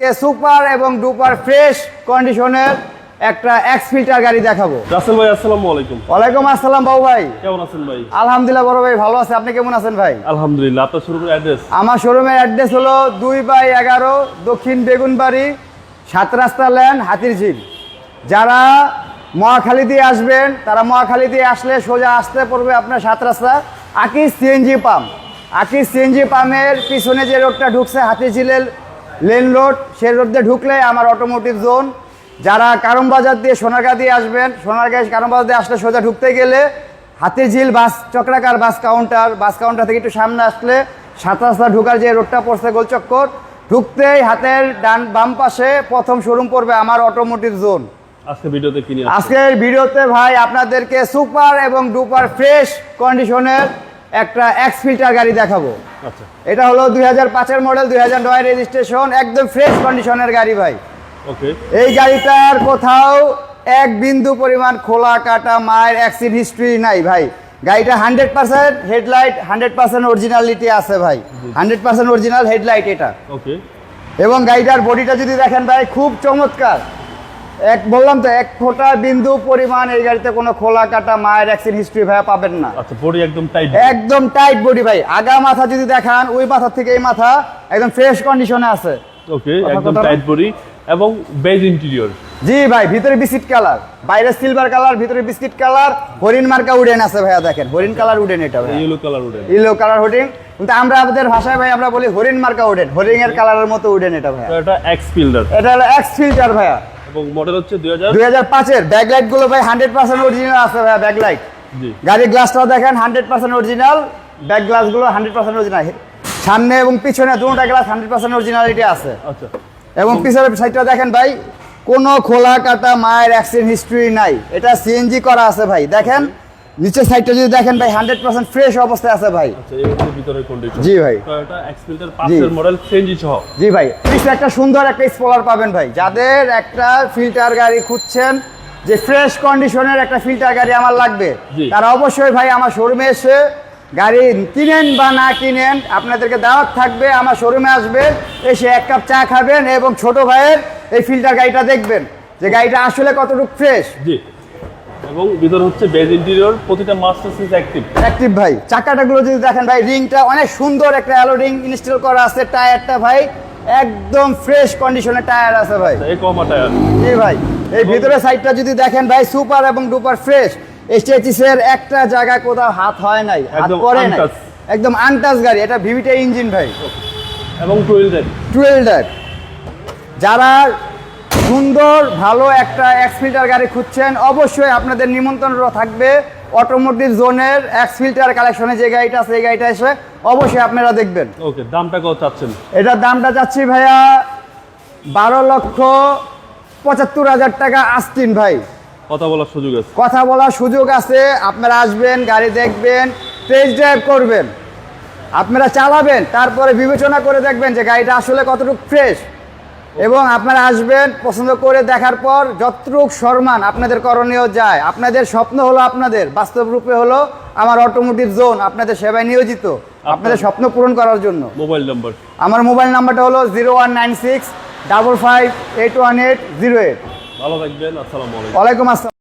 Super এবং duper fresh কন্ডিশনের একটা এক্স ফিল্টার গাড়ি দেখাবো। রাসেল ভাই আসসালামু আলাইকুম। ওয়ালাইকুম আসসালাম বাবু ভাই। কেমন আছেন ভাই? আলহামদুলিল্লাহ বড় ভাই ভালো আছে। আপনি কেমন আছেন ভাই? আলহামদুলিল্লাহ আপনার শুরু করে অ্যাড্রেস? আমার শোরুমের অ্যাড্রেস হলো দুই বাই এগারো দক্ষিণ বেগুনবাড়ি সাত রাস্তা ল্যান্ড হাতির ঝিল যারা মহাখালী দিয়ে আসবেন তারা মহাখালী দিয়ে আসলে সোজা আসতে পড়বে আপনার সাত রাস্তা। আকিস সিএনজি পাম্প। আকিস সিএনজি পাম্পের পিছনে যে রোডটা ঢুকছে হাতির ঝিলের লেন রোড সেই রোড দিয়ে ঢুকলে আমার অটোমোটিভ জোন যারা কারমবাজার দিয়ে সোনারগাঁ দিয়ে আসবেন সোনারগাঁ কারমবাজার দিয়ে আসলে সোজা ঢুকতে গেলে হাতির ঝিল বাস চক্রাকার বাস কাউন্টার বাস কাউন্টার থেকে একটু সামনে আসলে সাত রাস্তা ঢুকার যে রোডটা পড়ছে গোলচক্কর ঢুকতেই হাতের ডান বাম পাশে প্রথম শোরুম পড়বে আমার অটোমোটিভ জোন আজকে ভিডিওতে আজকের ভিডিওতে ভাই আপনাদেরকে সুপার এবং ডুপার ফ্রেশ কন্ডিশনের একটা এক্স ফিল্টার গাড়ি দেখাবো। আচ্ছা। এটা হলো দুই হাজার পাঁচের মডেল দুই হাজার নয় রেজিস্ট্রেশন একদম ফ্রেশ কন্ডিশনের গাড়ি ভাই। ওকে এই গাড়িটার কোথাও এক বিন্দু পরিমাণ খোলা কাটা মায়ের অ্যাক্সিড হিস্ট্রি নাই ভাই। গাড়িটা hundred percent headlight hundred percent originality আছে ভাই। হান্ড্রেড পার্সেন্ট অরিজিনাল হেডলাইট এটা। ওকে এবং গাড়িটার বডিটা যদি দেখেন ভাই খুব চমৎকার। এক বললাম তো এক ফোঁটা বিন্দু পরিমাণ এই গাড়িতে কোনো খোলা কাটা মায়ের অ্যাক্সিড হিস্ট্রি ভাই পাবেন না। আচ্ছা বডি একদম টাইট একদম টাইট বডি ভাই। আগা মাথা যদি দেখান ওই মাথা থেকে এই মাথা একদম ফ্রেশ কন্ডিশনে আছে। ওকে একদম টাইট বডি এবং বেজ ইন্টেরিয়র জি ভাই ভিতরে বিস্কিট কালার বাইরে সিলভার কালার ভিতরে বিস্কিট কালার হরিণ মার্কা উডেন আছে ভাইয়া দেখেন। হরিণ কালার উডেন এটা ভাই yellow colour wooden. Yellow colour hoarding কিন্তু আমরা আমাদের ভাষায় ভাই আমরা বলি হরিণ মার্কা উডেন। হরিণ এর কালারের মতো উডেন এটা ভাইয়া। এটা এক্স ফিল্ডার এটা হলো এক্স ফিল্টার ভাইয়া। এবং মডেল হচ্ছে 2000 2005 এর ব্যাকলাইটগুলো ভাই হান্ড্রেড পার্সেন্ট অরিজিনাল আছে ভাই ব্যাকলাইট জি। গাড়ির গ্লাসটা দেখেন হান্ড্রেড পার্সেন্ট অরিজিনাল ব্যাক গ্লাসগুলো হান্ড্রেড পার্সেন্ট অরিজিনাল সামনে এবং পিছনে দুটা গ্লাস হান্ড্রেড পার্সেন্ট অরিজিনালিটি আছে। আচ্ছা। এবং পিছনের সাইডটা দেখেন ভাই কোনো খোলা কাটা মায়ের অ্যাক্সিডেন্ট হিস্ট্রি নাই। এটা সিএনজি করা আছে ভাই। দেখেন নিচের সাইডটা যদি দেখেন ভাই হান্ড্রেড পার্সেন্ট ফ্রেশ অবস্থায় আছে ভাই। আচ্ছা এই হচ্ছে ভিতরের কন্ডিশন জি ভাই। মডেল সহ। জি ভাই একটা সুন্দর একটা স্পলার পাবেন ভাই। যাদের একটা ফিল্টার গাড়ি খুঁজছেন যে ফ্রেশ কন্ডিশনের একটা ফিল্টার গাড়ি আমার লাগবে। তারা অবশ্যই ভাই আমার শোরুমে এসে গাড়ি কিনেন বা না কিনেন আপনাদেরকে দাওয়াত থাকবে আমার শোরুমে আসবেন এসে এক কাপ চা খাবেন এবং ছোট ভাইয়ের এই ফিল্টার গাড়িটা দেখবেন যে গাড়িটা আসলে কতটুকু ফ্রেশ জি। এবং ভিতরে হচ্ছে বেজ ইন্টেরিয়র প্রতিটা মাস্টার সিস অ্যাক্টিভ অ্যাক্টিভ ভাই চাকাটাগুলো যদি দেখেন ভাই রিংটা অনেক সুন্দর একটা অ্যালো রিং ইনস্টল করা আছে টায়ারটা ভাই একদম ফ্রেশ কন্ডিশনের টায়ার আছে ভাই। এই কমা টায়ার। জি ভাই এই ভিতরের সাইডটা যদি দেখেন ভাই সুপার এবং ডুপার ফ্রেশ এর একটা জায়গায় কোথাও হাত হয় নাই হাত একদম পড়ে নাই। একদম আনটাচ গাড়ি এটা ভিভিটা ইঞ্জিন ভাই। এবং টুয়েল ডেট টুয়েলডার যারা সুন্দর ভালো একটা এক্স ফিল্টার গাড়ি খুঁজছেন। অবশ্যই আপনাদের নিমন্ত্রণ থাকবে অটোমোটিভ জোনের এক্স ফিল্টার কালেকশনে যে গাড়িটা আছে এই গাড়িটা এসে অবশ্যই আপনারা দেখবেন। ওকে দামটা কত চাচ্ছেন? এটার দামটা চাচ্ছি ভাইয়া বারো লক্ষ পঁচাত্তর হাজার টাকা আস্তিন ভাই। কথা বলার সুযোগ আছে। কথা বলার সুযোগ আছে আপনারা আসবেন গাড়ি দেখবেন টেস্ট ড্রাইভ করবেন। আপনারা চালাবেন তারপরে বিবেচনা করে দেখবেন যে গাড়িটা আসলে কতটুকু ফ্রেশ এবং আপনারা আসবেন পছন্দ করে দেখার পর যতটুক সম্মান আপনাদের করণীয় যায়। আপনাদের স্বপ্ন হলো আপনাদের বাস্তব রূপে হলো আমার অটোমোটিভ জোন আপনাদের সেবায় নিয়োজিত আপনাদের স্বপ্ন পূরণ করার জন্য। Mobile number. আমার মোবাইল নাম্বারটা হলো zero one nine six double five eight one eight zero eight ভালো থাকবেন আসসালামু আলাইকুম। ওয়ালাইকুম আসসালাম।